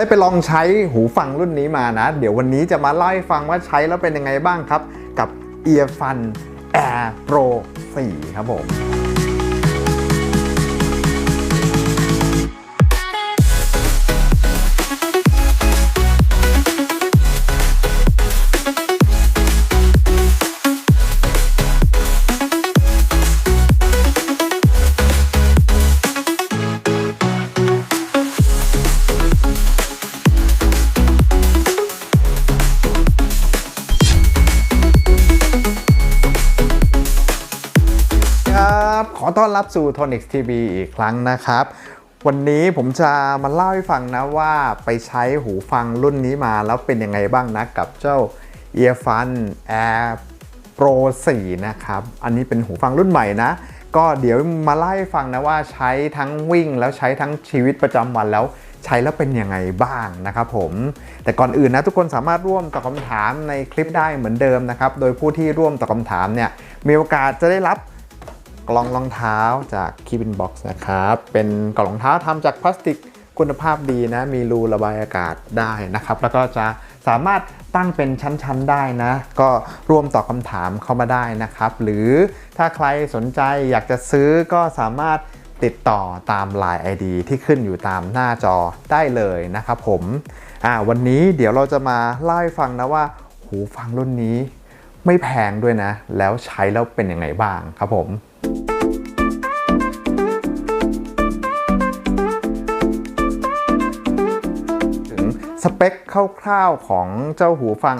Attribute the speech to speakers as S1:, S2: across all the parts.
S1: ได้ไปลองใช้หูฟังรุ่นนี้มานะ เดี๋ยววันนี้จะมาเล่าให้ฟังว่าใช้แล้วเป็นยังไงบ้างครับ กับ Earfun Air Pro 4 ครับผม รับสู่ Tonix TV อีกครั้งนะครับ วันนี้ผมจะมาเล่าให้ฟังนะว่าไปใช้หูฟังรุ่นนี้มาแล้วเป็นยังไงบ้างนะกับเจ้า Earfun Air Pro 4 นะครับ อันนี้เป็นหูฟังรุ่นใหม่นะ ก็เดี๋ยวมาเล่าให้ฟังนะว่าใช้ทั้งวิ่งแล้วใช้ทั้งชีวิตประจำวันแล้วใช้แล้วเป็นยังไงบ้างนะครับผม แต่ก่อนอื่นนะทุกคนสามารถร่วมตอบคำถามในคลิปได้เหมือนเดิมนะครับ โดยผู้ที่ร่วมตอบคำถามเนี่ยมีโอกาสจะได้รับ กล่องรองเท้าจากคีบินบ็อกซ์นะครับ เป็นกล่องรองเท้าทำจากพลาสติกคุณภาพดีนะ มีรูระบายอากาศได้นะครับ แล้วก็จะสามารถตั้งเป็นชั้นๆได้นะ ก็ร่วมตอบคำถามเข้ามาได้นะครับ หรือถ้าใครสนใจอยากจะซื้อก็สามารถติดต่อตาม Line ID ที่ขึ้นอยู่ตามหน้าจอได้เลยนะครับผมอ่าวันนี้เดี๋ยวเราจะมาเล่าให้ฟังนะว่า หูฟังรุ่นนี้ไม่แพงด้วยนะ แล้วใช้แล้วเป็นยังไงบ้างครับผม สเปคคร่าวๆของเจ้าหูฟัง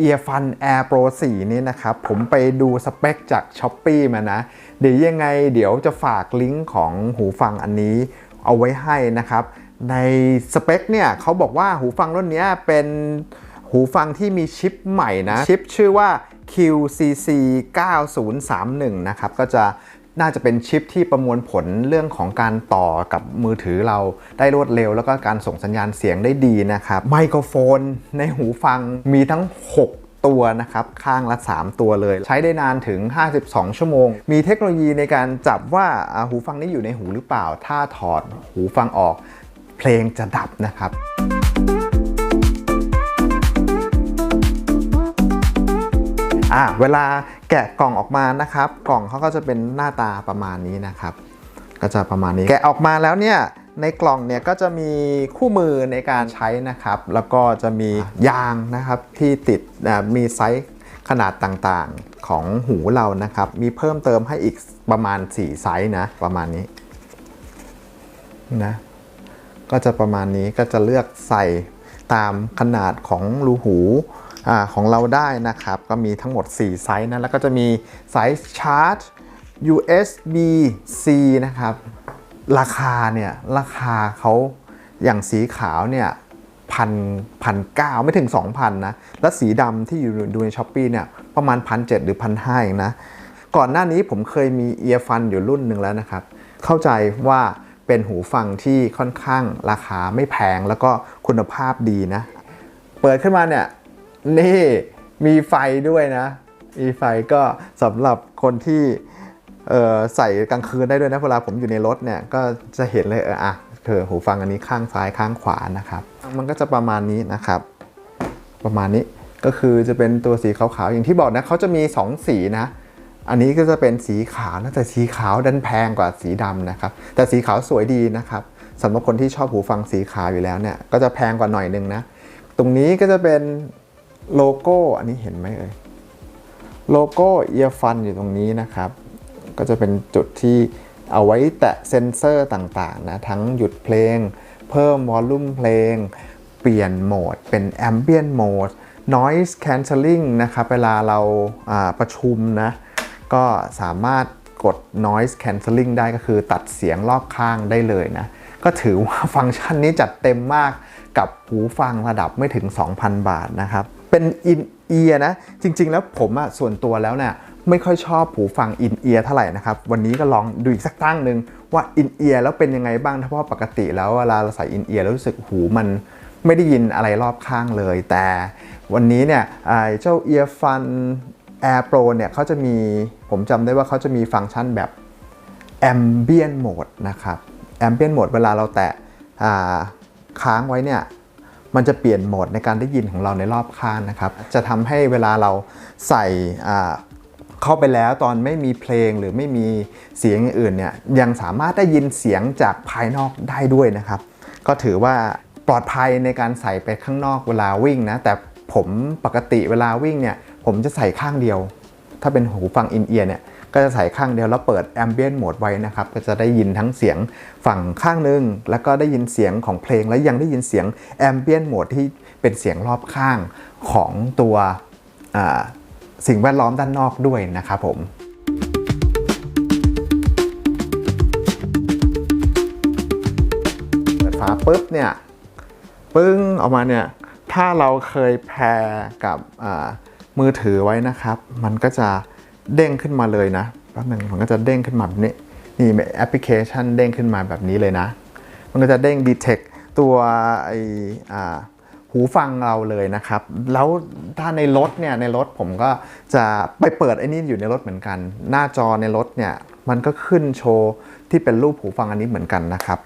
S1: Earfun Air Pro 4 นี้นะครับ ผมไปดูสเปคจาก s h อ p e e มานะ เดี๋ยวยังไงเดี๋ยวจะฝากลิงก์ของหูฟังอันนี้เอาไว้ให้นะครับ ในสเปคเนี่ยเขาบอกว่าหูฟังรุ่นนี้เป็นหูฟังที่มีชิปใหม่นะ ชิปชื่อว่า QCC 9031 นะครับ ก็จะ น่าจะเป็นชิปที่ประมวลผลเรื่องของการต่อกับมือถือเราได้รวดเร็ว แล้วก็การส่งสัญญาณเสียงได้ดีนะครับไมโครโฟนในหูฟังมีทั้ง 6ตัวนะครับข้างละ 3 ตัวเลย ใช้ได้นานถึง 52 ชั่วโมง มีเทคโนโลยีในการจับว่าอ่าหูฟังนี้อยู่ในหูหรือเปล่า ถ้าถอดหูฟังออก เพลงจะดับนะครับ อะเวลาแกะกล่องออกมานะครับ กล่องเขาก็จะเป็นหน้าตาประมาณนี้นะครับ ก็จะประมาณนี้แกะออกมาแล้วเนี่ยในกล่องเนี่ยก็จะมีคู่มือในการใช้นะครับ แล้วก็จะมียางนะครับที่ติดมีไซส์ขนาดต่างๆของหูเรานะครับ มีเพิ่มเติมให้อีกประมาณ 4 ไซส์นะ ประมาณนี้นะก็จะประมาณนี้ก็จะเลือกใส่ตามขนาดของรูหู อของเราได้นะครับ ก็มีทั้งหมด 4 ไซส์นะ แล้วก็จะมีไซส์ชาร์จ USB-C นะครับ ราคาเนี่ยราคาเขาอย่างสีขาวเนี่ยพันพันเก้าไม่ถึง 2,000 นะ แล้วสีดำที่อยู่ดูในช้อปปีเนี่ยประมาณพันเหรือพันห้าเองนะ ก่อนหน้านี้ผมเคยมีเอียร์ฟันอยู่รุ่นหนึ่งแล้วนะครับ เข้าใจว่าเป็นหูฟังที่ค่อนข้างราคาไม่แพงแล้วก็คุณภาพดีนะ เปิดขึ้นมาเนี่ย นี่มีไฟด้วยนะ มีไฟก็สำหรับคนที่ใส่กลางคืนได้ด้วยนะเวลาผมอยู่ในรถเนี่ยก็จะเห็นเลยเอออะเธอหูฟังอันนี้ข้างซ้ายข้างขวานะครับ มันก็จะประมาณนี้นะครับ ประมาณนี้ก็คือจะเป็นตัวสีขาวๆอย่างที่บอกนะเขาจะมี 2 สีนะ อันนี้ก็จะเป็นสีขาวนะแต่สีขาวดันแพงกว่าสีดำนะครับ แต่สีขาวสวยดีนะครับสำหรับคนที่ชอบหูฟังสีขาวอยู่แล้วเนี่ยก็จะแพงกว่าหน่อยนึงนะ ตรงนี้ก็จะเป็น โลโก้อันนี้เห็นไหมเอ่ยโลโก้เอียฟันอยู่ตรงนี้นะครับ ก็จะเป็นจุดที่เอาไว้แตะเซนเซอร์ต่างๆนะ ทั้งหยุดเพลง เพิ่มวอลลุ่มเพลง เปลี่ยนโหมด เป็น Ambient Mode Noise Cancelling นะครับ เวลาเราอ่าประชุมนะ ก็สามารถกด noise cancelling ได้ก็คือตัดเสียงรอบข้างได้เลยนะ ก็ถือว่าฟังก์ชันนี้จัดเต็มมากกับหูฟังระดับไม่ถึง 2,000 บาทนะครับ เป็นอินเอียนะ จริง ๆ แล้วผมอะส่วนตัวแล้วเนี่ยไม่ค่อยชอบหูฟังอินเอียเท่าไหร่นะครับ วันนี้ก็ลองดูอีกสักตั้งหนึ่งว่าอินเอียแล้วเป็นยังไงบ้างถ้าเพราะว่าปกติแล้วเวลาเราใส่อินเอียแล้วรู้สึกหูมันไม่ได้ยินอะไรรอบข้างเลย แต่วันนี้เนี่ยอ่าเจ้า Earfun Air Pro เนี่ยเขาจะมีผมจำได้ว่าเขาจะมีฟังก์ชันแบบ Ambient Mode นะครับ Ambient Mode เวลาเราแตะค้างไว้เนี่ย มันจะเปลี่ยนโหมดในการได้ยินของเราในรอบข้างนะครับ จะทำให้เวลาเราใส่เข้าไปแล้วตอนไม่มีเพลงหรือไม่มีเสียงอื่นเนี่ยยังสามารถได้ยินเสียงจากภายนอกได้ด้วยนะครับ ก็ถือว่าปลอดภัยในการใส่ไปข้างนอกเวลาวิ่งนะแต่ผมปกติเวลาวิ่งเนี่ยผมจะใส่ข้างเดียว ถ้าเป็นหูฟังอินเอียร์เนี่ย ก็จะใส่ข้างเดียวแล้วเปิดแอมเบียนโหมดไว้นะครับ ก็จะได้ยินทั้งเสียงฝั่งข้างหนึง แล้วก็ได้ยินเสียงของเพลง และยังได้ยินเสียงแอมเบียนโหมดที่เป็นเสียงรอบข้างของตัวสิ่งแวดล้อมด้านนอกด้วยนะครับผมเปิดฝาปุ๊บเนี่ยปึ้งออกมาเนี่ยถ้าเราเคยแพรกับมือถือไว้นะครับ มันก็จะ เด้งขึ้นมาเลยนะแป๊บหนึงมันก็จะเด้งขึ้นมาแบบนี้นี่แอปพลิเคชันเด้งขึ้นมาแบบนี้เลยนะ มันก็จะเด้ง detect ตัวไอหูฟังเราเลยนะครับ แล้วถ้าในรถเนี่ยในรถผมก็จะไปเปิดไอ้นี่อยู่ในรถเหมือนกัน หน้าจอในรถเนี่ยมันก็ขึ้นโชว์ที่เป็นรูปหูฟังอันนี้เหมือนกันนะครับ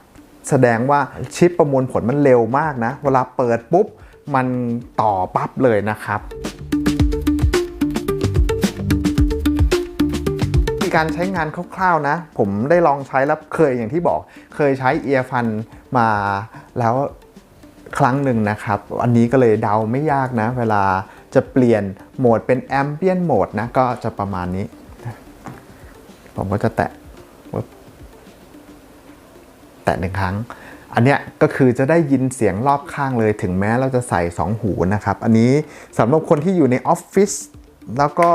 S1: แสดงว่าชิปประมวลผลมันเร็วมากนะ เวลาเปิดปุ๊บ มันต่อปั๊บเลยนะครับ การใช้งานคร่าวๆนะ ผมได้ลองใช้แล้วเคยอย่างที่บอก เคยใช้เอียร์ฟันมาแล้วครั้งหนึ่งนะครับ อันนี้ก็เลยเดาไม่ยากนะ เวลาจะเปลี่ยนโหมดเป็นแอมเบียนโหมดนะ ก็จะประมาณนี้ ผมก็จะแตะแตะหนึ่งครั้ง อันเนี้ยก็คือจะได้ยินเสียงรอบข้างเลยถึงแม้เราจะใส่ 2 หูนะครับ อันนี้สำหรับคนที่อยู่ในออฟฟิศแล้วก็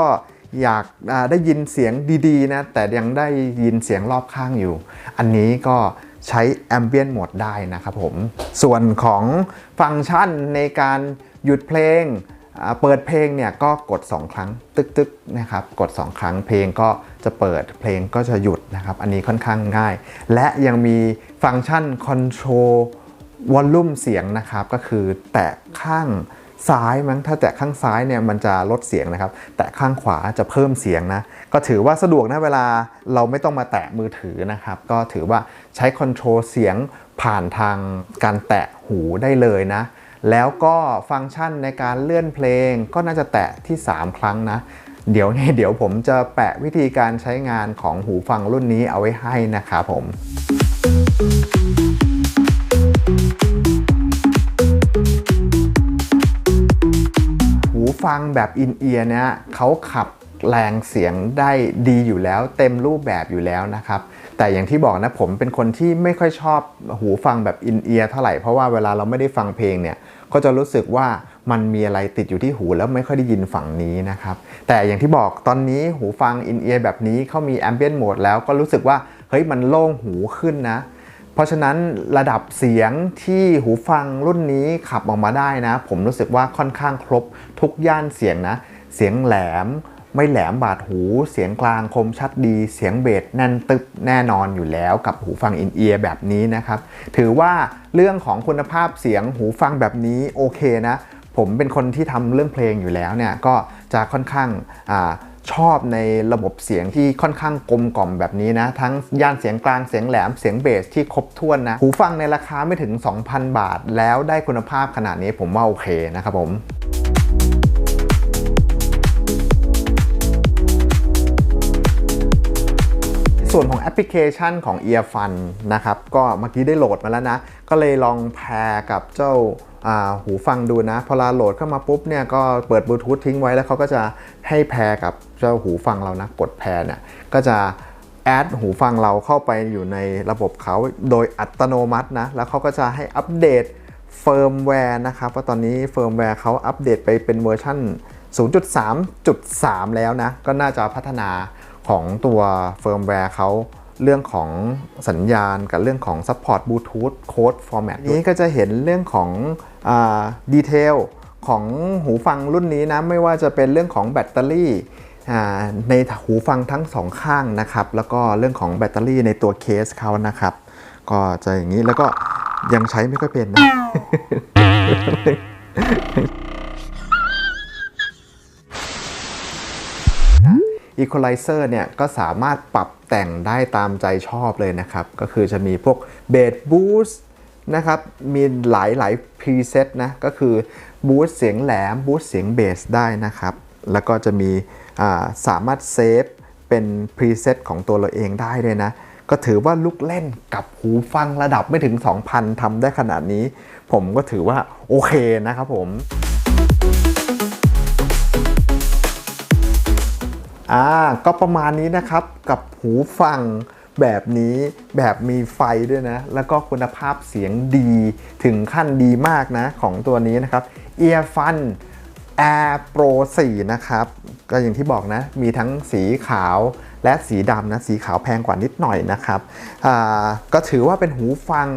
S1: อยากได้ยินเสียงดีๆนะแต่ยังได้ยินเสียงรอบข้างอยู่ อันนี้ก็ใช้ Ambient Mode ได้นะครับผม ส่วนของฟังก์ชันในการหยุดเพลงเปิดเพลงเนี่ยก็กด 2 ครั้งตึกๆนะครับกด 2 ครั้งเพลงก็จะเปิดเพลงก็จะหยุดนะครับ อันนี้ค่อนข้างง่าย และยังมีฟังก์ชัน Control วอลลุ่มเสียงนะครับ ก็คือแตะข้าง ซ้ายมั้งถ้าแตะข้างซ้ายเนี่ยมันจะลดเสียงนะครับ แตะข้างขวาจะเพิ่มเสียงนะ ก็ถือว่าสะดวกนะเวลาเราไม่ต้องมาแตะมือถือนะครับ ก็ถือว่าใช้คอนโทรลเสียงผ่านทางการแตะหูได้เลยนะ แล้วก็ฟังก์ชันในการเลื่อนเพลง ก็น่าจะแตะที่ 3 ครั้งนะเดี๋ยวนี้เดี๋ยวผมจะแปะวิธีการใช้งานของหูฟังรุ่นนี้เอาไว้ให้นะครับผม ฟังแบบอินเอียร์เนี่ยเขาขับแรงเสียงได้ดีอยู่แล้ว เต็มรูปแบบอยู่แล้วนะครับ แต่อย่างที่บอกนะผมเป็นคนที่ไม่ค่อยชอบหูฟังแบบอินเอียร์เท่าไหร่ เพราะว่าเวลาเราไม่ได้ฟังเพลงเนี่ยก็จะรู้สึกว่ามันมีอะไรติดอยู่ที่หูแล้วไม่ค่อยได้ยินฝั่งนี้นะครับ แต่อย่างที่บอกตอนนี้หูฟังอินเอียร์แบบนี้เขามีแอมเบียนโหมดแล้วก็รู้สึกว่าเฮ้ยมันโล่งหูขึ้นนะ ราะฉะนั้นระดับเสียงที่หูฟังรุ่นนี้ขับออกมาได้นะ ผมรู้สึกว่าค่อนข้างครบทุกย่านเสียงนะ เสียงแหลมไม่แหลมบาดหู เสียงกลางคมชัดดี เสียงเบสแน่นตึบแน่นอนอยู่แล้วกับหูฟังอินเอียร์แบบนี้นะครับ ถือว่าเรื่องของคุณภาพเสียงหูฟังแบบนี้โอเคนะ ผมเป็นคนที่ทำเรื่องเพลงอยู่แล้วเนี่ยก็จะค่อนข้างอา ชอบในระบบเสียงที่ค่อนข้างกลมกล่อมแบบนี้นะ ทั้งย่านเสียงกลางเสียงแหลมเสียงเบสที่ครบถ้วนนะ หูฟังในราคาไม่ถึง 2,000 บาท แล้วได้คุณภาพขนาดนี้ผมว่าโอเคนะครับผม ส่วนของแอปพลิเคชันของ Earfun นะครับ ก็เมื่อกี้ได้โหลดมาแล้วนะ ก็เลยลองแพรกับเจ้าาหูฟังดูนะ พอเราโหลดเข้ามาปุ๊บเนี่ยก็เปิดบลูทูธทิ้งไว้แล้วเขาก็จะให้แพรกับเจ้าหูฟังเรานะ กดแพรเนี่ยก็จะแอดหูฟังเราเข้าไปอยู่ในระบบเขาโดยอัตโนมัตินะ แล้วเขาก็จะให้อัปเดตเฟิร์มแวร์นะครับว่าตอนนี้เฟิร์มแวร์เขาอัปเดตไปเป็นเวอร์ชัน0.3.3 แล้วนะ ก็น่าจะพัฒนา ของตัวเฟิร์มแวร์เขาเรื่องของสัญญาณกับเรื่องของ Support Bluetooth Code Format นี้ก็จะเห็นเรื่องของดีเทลของหูฟังรุ่นนี้นะ ไม่ว่าจะเป็นเรื่องของแบตเตอรี่อ่าในหูฟังทั้งสองข้างนะครับ แล้วก็เรื่องของแบตเตอรี่ในตัวเคสเขานะครับ ก็จะอย่างนี้แล้วก็ยังใช้ไม่ค่อยเป็นนะ Equalizer เนี่ยก็สามารถปรับแต่งได้ตามใจชอบเลยนะครับ ก็คือจะมีพวกเบสบูสต์นะครับ มีหลายหลายพรีเซตนะ ก็คือบูสต์เสียงแหลมบูสต์เสียงเบสได้นะครับ แล้วก็จะมีาสามารถเซฟเป็นพรีเซตของตัวเราเองได้เลยนะ ก็ถือว่าลุกเล่นกับหูฟังระดับไม่ถึง 2,000ทำได้ขนาดนี้ ผมก็ถือว่าโอเคนะครับผม อ่าก็ประมาณนี้นะครับกับหูฟังแบบนี้แบบมีไฟด้วยนะ แล้วก็คุณภาพเสียงดีถึงขั้นดีมากนะของตัวนี้นะครับ Earfun Air Pro 4 นะครับ ก็อย่างที่บอกนะ มีทั้งสีขาวและสีดำนะ สีขาวแพงกว่านิดหน่อยนะครับ ก็ถือว่าเป็นหูฟัง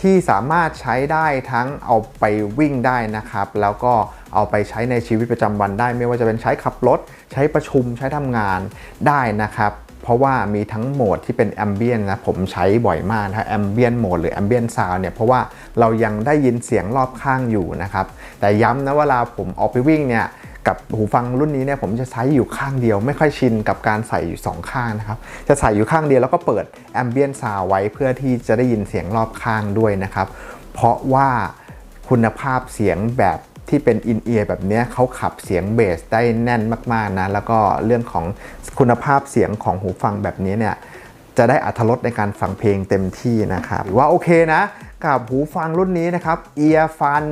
S1: ที่สามารถใช้ได้ทั้งเอาไปวิ่งได้นะครับ แล้วก็เอาไปใช้ในชีวิตประจำวันได้ ไม่ว่าจะเป็นใช้ขับรถ ใช้ประชุมใช้ทำงานได้นะครับเพราะว่ามีทั้งโหมดที่เป็นแอมเบียนนะผมใช้บ่อยมากนะแอมเบียนโหมดหรือแอมเบียนซาวเนี่ยเพราะว่าเรายังได้ยินเสียงรอบข้างอยู่นะครับ แต่ย้ำนะเวลาผมออกไปวิ่งเนี่ย กับหูฟังรุ่นนี้เนี่ยผมจะใช้อยู่ข้างเดียว ไม่ค่อยชินกับการใส่อยู่สองข้างนะครับ จะใส่อยู่ข้างเดียวแล้วก็เปิดแอมเบียนซาวไว้เพื่อที่จะได้ยินเสียงรอบข้างด้วยนะครับ เพราะว่าคุณภาพเสียงแบบที่เป็นอินเอียร์แบบนี้เขาขับเสียงเบสได้แน่นมากๆนะ แล้วก็เรื่องของคุณภาพเสียงของหูฟังแบบนี้เนี่ย จะได้อัธรสในการฟังเพลงเต็มที่นะครับว่าโอเคนะกับหูฟังรุ่นนี้นะครับ Earfun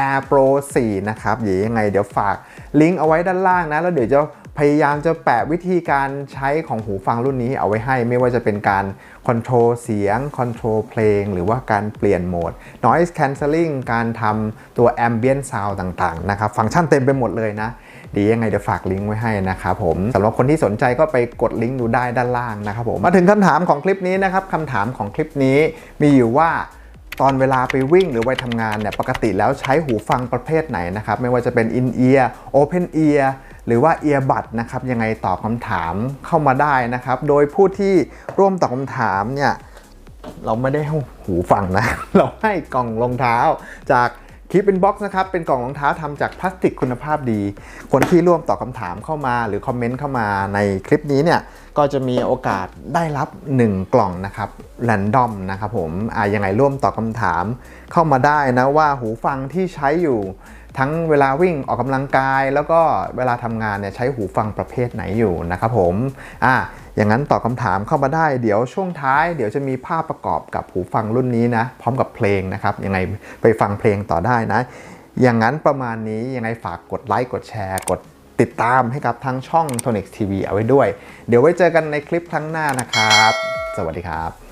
S1: Air Pro 4 นะครับเดี๋ยวยังไงเดี๋ยวฝากลิงก์เอาไว้ด้านล่างนะ แล้วเดี๋ยวจะ พยายามจะแปะวิธีการใช้ของหูฟังรุ่นนี้เอาไว้ให้ไม่ว่าจะเป็นการคอนโทรลเสียงคอนโทรลเพลง หรือว่าการเปลี่ยนโหมด noise cancelling การทำตัว ambient sound ต่างๆ นะครับ ฟังก์ชันเต็มไปหมดเลยนะ ดียังไงเดี๋ยวฝากลิงก์ไว้ให้นะครับผมสำหรับคนที่สนใจก็ไปกดลิงก์ดูได้ด้านล่างนะครับผมมาถึงคำถามของคลิปนี้นะครับคำถามของคลิปนี้มีอยู่ว่าตอนเวลาไปวิ่งหรือไปทำงานเนี่ยปกติแล้วใช้หูฟังประเภทไหนนะครับไม่ว่าจะเป็น in ear open ear หรือว่า earbud นะครับยังไงตอบคำถามเข้ามาได้นะครับ โดยผู้ที่ร่วมตอบคำถามเนี่ยเราไม่ได้ให้หูฟังนะ เราให้กล่องรองเท้าจากคลิปเป็นบ็อกซ์นะครับ เป็นกล่องรองเท้าทำจากพลาสติกคุณภาพดี คนที่ร่วมตอบคำถามเข้ามา หรือคอมเมนต์เข้ามาในคลิปนี้เนี่ย ก็จะมีโอกาสได้รับ 1 กล่องนะครับแรนดอมนะครับผมอ่ายังไงร่วมตอบคำถามเข้ามาได้นะว่าหูฟังที่ใช้อยู่ ทั้งเวลาวิ่งออกกำลังกาย แล้วก็เวลาทำงานเนี่ยใช้หูฟังประเภทไหนอยู่นะครับผมอ่าอย่างนั้นตอบคำถามเข้ามาได้เดี๋ยวช่วงท้าย เดี๋ยวจะมีภาพประกอบกับหูฟังรุ่นนี้นะ พร้อมกับเพลงนะครับยังไงไปฟังเพลงต่อได้นะ อย่างนั้นประมาณนี้ยังไงฝากกดไลค์กดแชร์กดติดตามให้กับทางช่อง Tonix TV เอาไว้ด้วย เดี๋ยวไว้เจอกันในคลิปครั้งหน้านะครับ สวัสดีครับ